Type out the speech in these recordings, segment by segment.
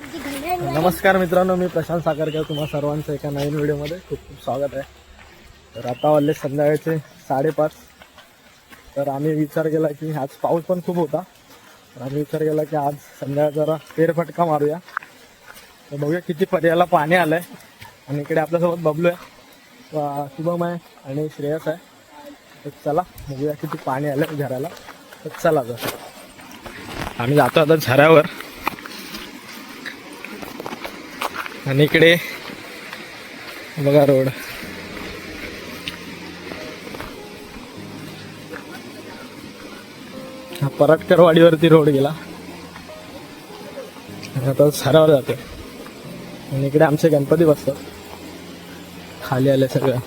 नमस्कार मित्रांनो मी प्रशांत साखरकर तुम्हा सर्वांचं एका नवीन व्हिडिओमध्ये खूप खूप स्वागत आहे. तर आता वाजले संध्याकाळचे साडेपाच. तर आम्ही विचार केला की आज पाऊस पण खूप होता. तर आम्ही विचार केला की आज संध्याकाळ जरा फेरफटका मारूया. तर बघूया किती पर्याला पाणी आलं आहे आणि इकडे आपल्यासोबत बबलू आहे. शुभम आहे आणि श्रेयस आहे. तर चला बघूया किती पाणी आलं आहे घराला. तर चला जर. आम्ही जातो आता झऱ्यावर. आणि इकडे बघा रोड. हा परटकरवाडीवरती रोड गेला. आता सरावर जातो आणि इकडे आमचे गणपती बसतात. खाली आले सगळं.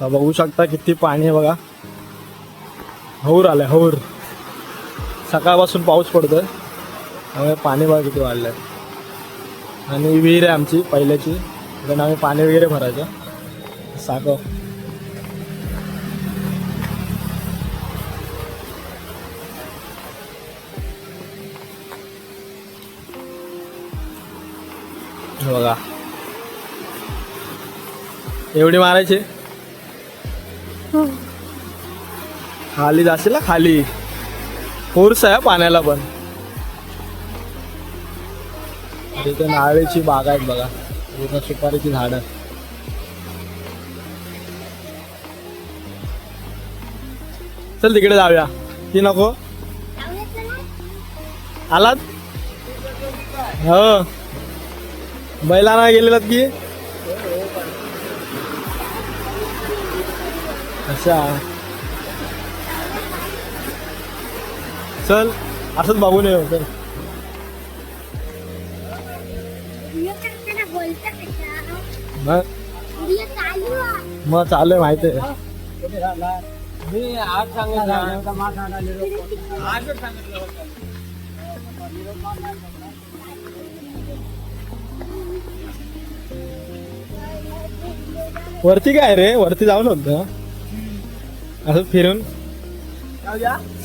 बघू शकता किती पाणी आहे बघा. हौर आलंय हौर. सकाळपासून पाऊस पडतोय. त्यामुळे पाणी बघा किती वाढलंय. आणि विहीर आहे आमची पहिल्याची. पण आम्ही पाणी वगैरे भरायचं. साखर. हे बघा. एवढी मारायची? खाली जाशील ना? खाली. फोर्स आहे पाण्याला पण. तिथे नारळीची बाग आहेत बघा. पूर्ण सुपारीची झाडं. चल तिकडे जाऊया. ती नको. आलात? हो. बैलांना गेलेलात की? अच्छा. चल असंच बघून येऊ चल. मग? मग चालू आहे माहिती आहे. मी आज वरती काय रे? वरती जाऊन होत. असं फिरून?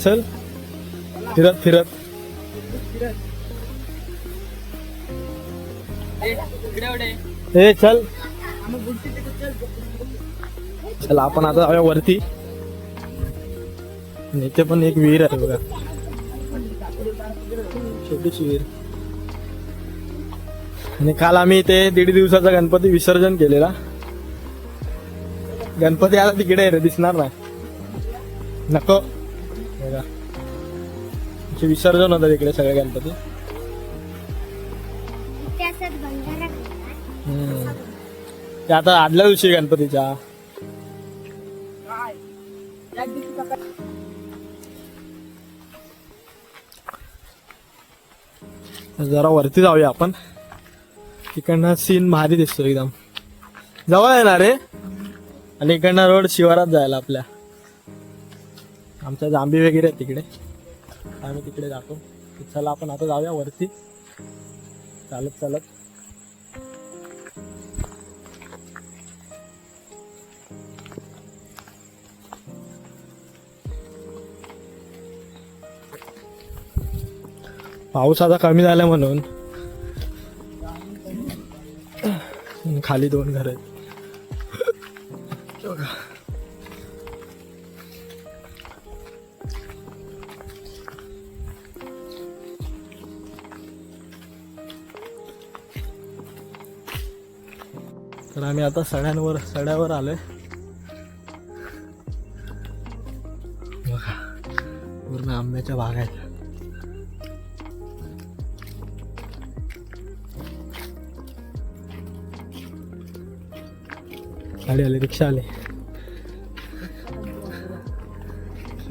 चल. फिरत फिरत. ए चल. चल आपण आता जाऊया वरती. इथे पण एक विहीर आहे बघा. छोटीशी विहीर. आणि काल आम्ही इथे दीड दिवसाचा गणपती विसर्जन केलेला. गणपती आता तिकडे आहे रे दिसणार नाही. नको. बघा. विसर्जन होतं तिकडे सगळे गणपती. ते आता आदल्या दिवशी गणपतीच्या. जरा वरती जाऊया आपण. तिकडनं सीन भारी दिसतो एकदम. जवळ येणार रे? आणि इकडनं रोड शिवारात जायला आपल्या. आमच्या जांभी वगैरे आहेत तिकडे. आम्ही तिकडे जातो. चला आपण आता जाऊया वरती. चालत चालत. पाऊस आता कमी झाला म्हणून. खाली दोन घर आहेत. बघा. तर आम्ही आता सड्यांवर सड्यावर आलोय. बघा. पूर्ण आंब्याच्या भागायच्या आहेत. गाडी आली रिक्षा आली.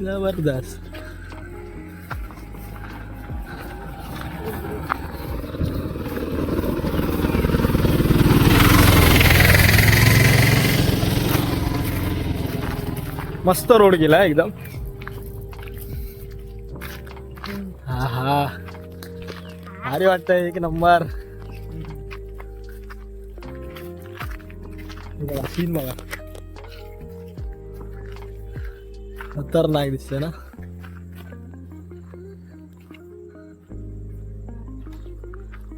जबरदस्त. मस्त रोड गेला एकदम. हा हा. भारी वाटतंय एक नंबर. बघा सीन बघा. नाही दिसते ना?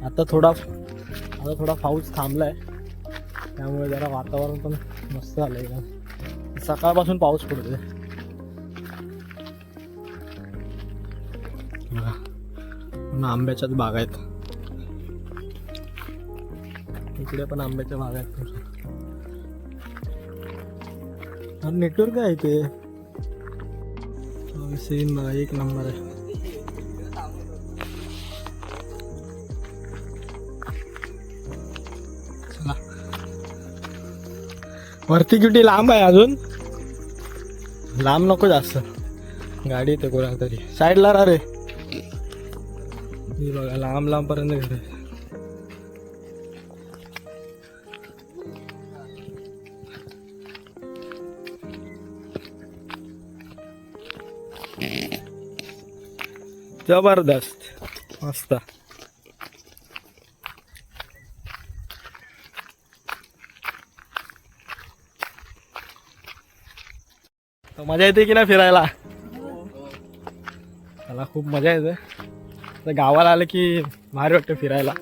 आता थोडा आता थोडा पाऊस थांबलाय. त्यामुळे जरा वातावरण पण मस्त झालंय का सकाळपासून पाऊस पडतोय. आंब्याच्याच बाग आहेत. इकडे पण आंब्याच्या बाग आहेत. नेटवर्क आहे ते. सीन बघा एक नंबर आहे. चला. वरती किती लांब आहे अजून? लांब नको जास्त. गाडी येते कोणा तरी. साईडला रे. बघा लांब लांब पर्यंत जबरदस्त. मस्त. तर मजा येते की नाही फिरायला? मला खूप मजा येते. तर गावाला आलं की भारी वाटतं फिरायला.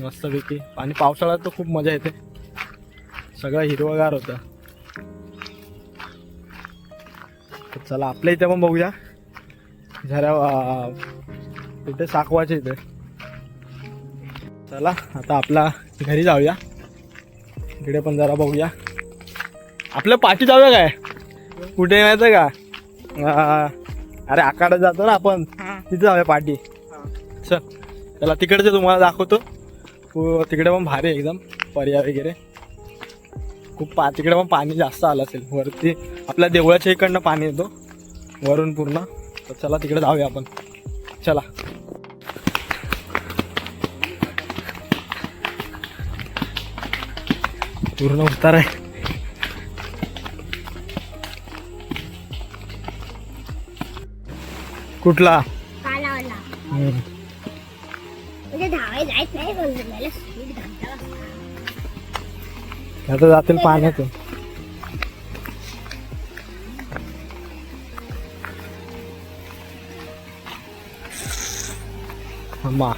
मस्तपैकी. आणि पावसाळ्यात तर खूप मजा येते. सगळं हिरवगार होतं. चला आपल्या इथे पण बघूया. झऱ्या अं, इथे साकवाचे इथे. चला आता आपला घरी जाऊया. इकडे पण जरा बघूया. आपल्या पाठी जाऊया काय? कुठे माहिती का? अरे आकाडात जातो ना आपण. तिथे जाऊया पाठी. चल त्याला तिकडचे तुम्हाला दाखवतो. तिकडे पण भारी एकदम पर्याय वगैरे. खूप पा तिकडे पण पाणी जास्त आलं असेल. वरती आपल्या देवळाच्या इकडनं पाणी येतो. वरून पूर्ण. तर चला तिकडे जाऊया आपण. चला. पूर्ण उतार आहे. कुठला? कालावला हम्म. म्हणजे अम्मा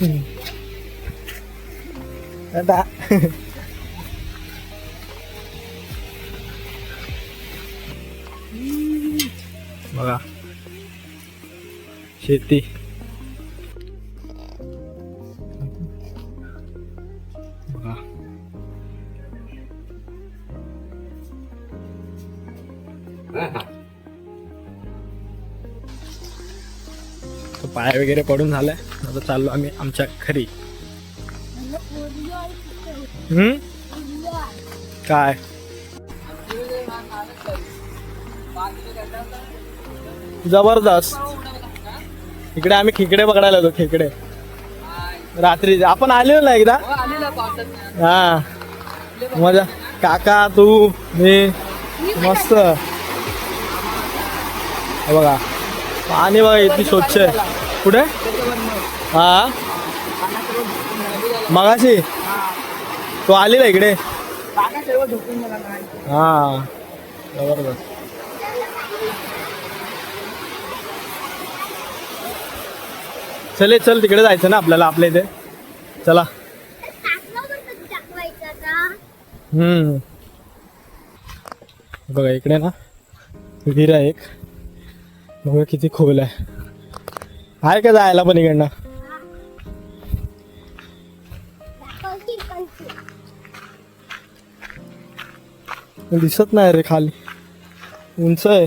हम्म. आता बघा शेती पाय वगैरे पडून झालाय. आता चाललो आम्ही आमच्या घरी. हम्म? काय? जबरदस्त. इकडे आम्ही खेकडे पकडायला होतो खेकडे. रात्री आपण आलेलो ना एकदा. हा. मजा. काका तू मी मस्त. हे बघा. पाणी बघा इतकी स्वच्छ आहे. कुठे? हा? मगाशी? तो आलेला इकडे? हा. जबरदस्त. चले चल तिकडे जायचं ना आपल्याला आपल्या इथे. चला. हम्म. बघा इकडे ना विहीर आहे एक. बघा किती खोल आहे. आहे का जायला पण इकडनं? दिसत नाही रे खाली. उंच आहे.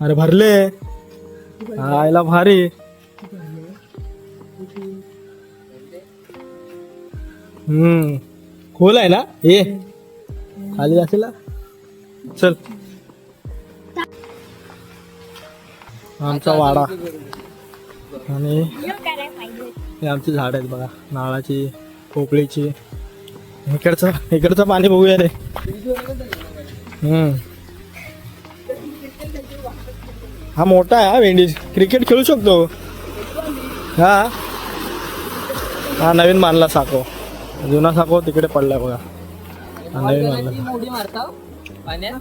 अरे भरले. आयला भारी. हम्म. खोल आहे ना? ये. खाली असेल चल. आमचा वाडा. आणि हे आमची झाड आहेत बघा. नाळाची पोपळीची इकडचं इकडचं पाणी बघूया रे. हम्म. हा मोठा आहे हा विंडीज क्रिकेट खेळू शकतो. हा. हा नवीन मानला साको जुना साको तिकडे पडलाय बघा. हा उडी मारता पाण्यात?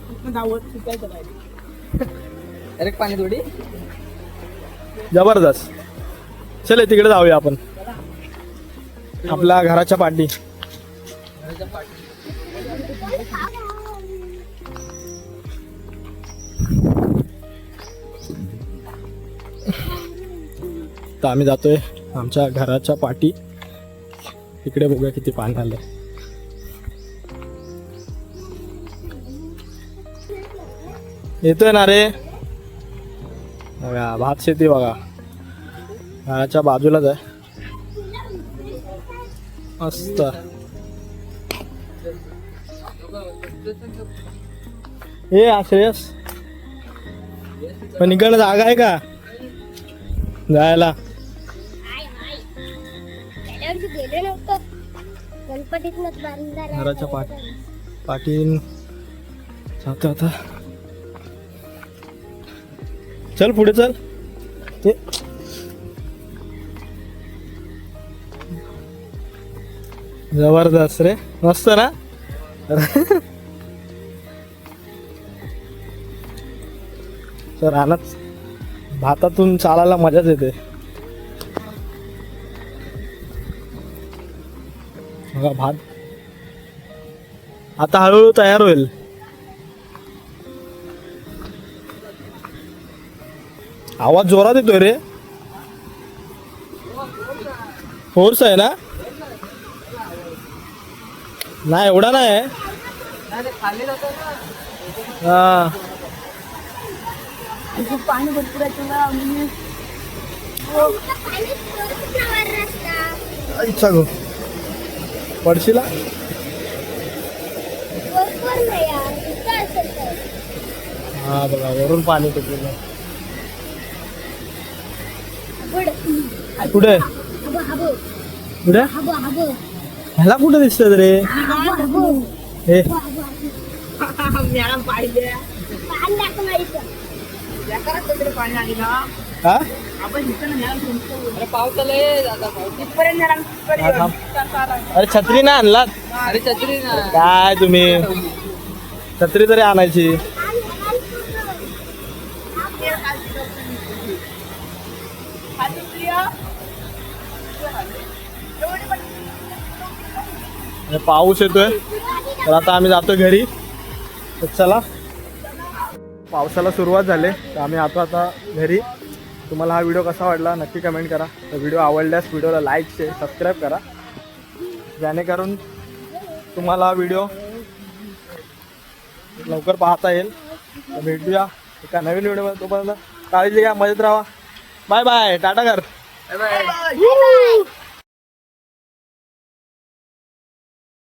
उडी जबरदस्त. चले तिकडे जाऊया आपण. आपल्या घराच्या पाठी. तर आम्ही जातोय आमच्या घराच्या पाठी. इकडे बघूया किती पाणी आलं येतोय ना रे? बघा भात शेती बघा. घराच्या बाजूलाच आहे. मस्त. हे श्रेयस पण इकडे जागा आहे का? जायला. नव्हतो गणपतीतनंच घराच्या पाठ पाठीन जातो आता. चल पुढे चल. ते जबरदस्त रे. मस्त ना? तर रानात भातातून चालायला मजाच येते. बघा भात. आता हळूहळू तयार होईल. आवाज जोरात येतोय रे. फोर्स आहे ना? नाही एवढा नाही. आहे खाली जातो ना हा पाणी भरपूर आहे तुला पडशीला? हा बघा वरून पाणी कुठे बुड कुठे? हाबो हाबो. कुठे? हाबो हाबो. ह्याला कुठे दिसत रे हाबो हाबो. हे. पाणी ना हा अरे छत्री नाही आणलात? अरे छत्री ना काय तुम्ही? छत्री तरी आणायची. आणि पाऊस येतोय. तर आता आम्ही जातोय घरी. तर चला. पावसाला सुरुवात झाली. तर आम्ही आता आता घरी. तुम्हाला हा व्हिडिओ कसा वाटला नक्की कमेंट करा. तर व्हिडिओ आवडल्यास व्हिडिओला लाईक शेअर सबस्क्राईब करा. जेणेकरून तुम्हाला हा व्हिडिओ लवकर पाहता येईल. तर भेटूया एका नवीन व्हिडिओमध्ये तोपर्यंत काळजी घ्या मजेत राहा. बाय बाय टाटा कर. Bye bye bye bye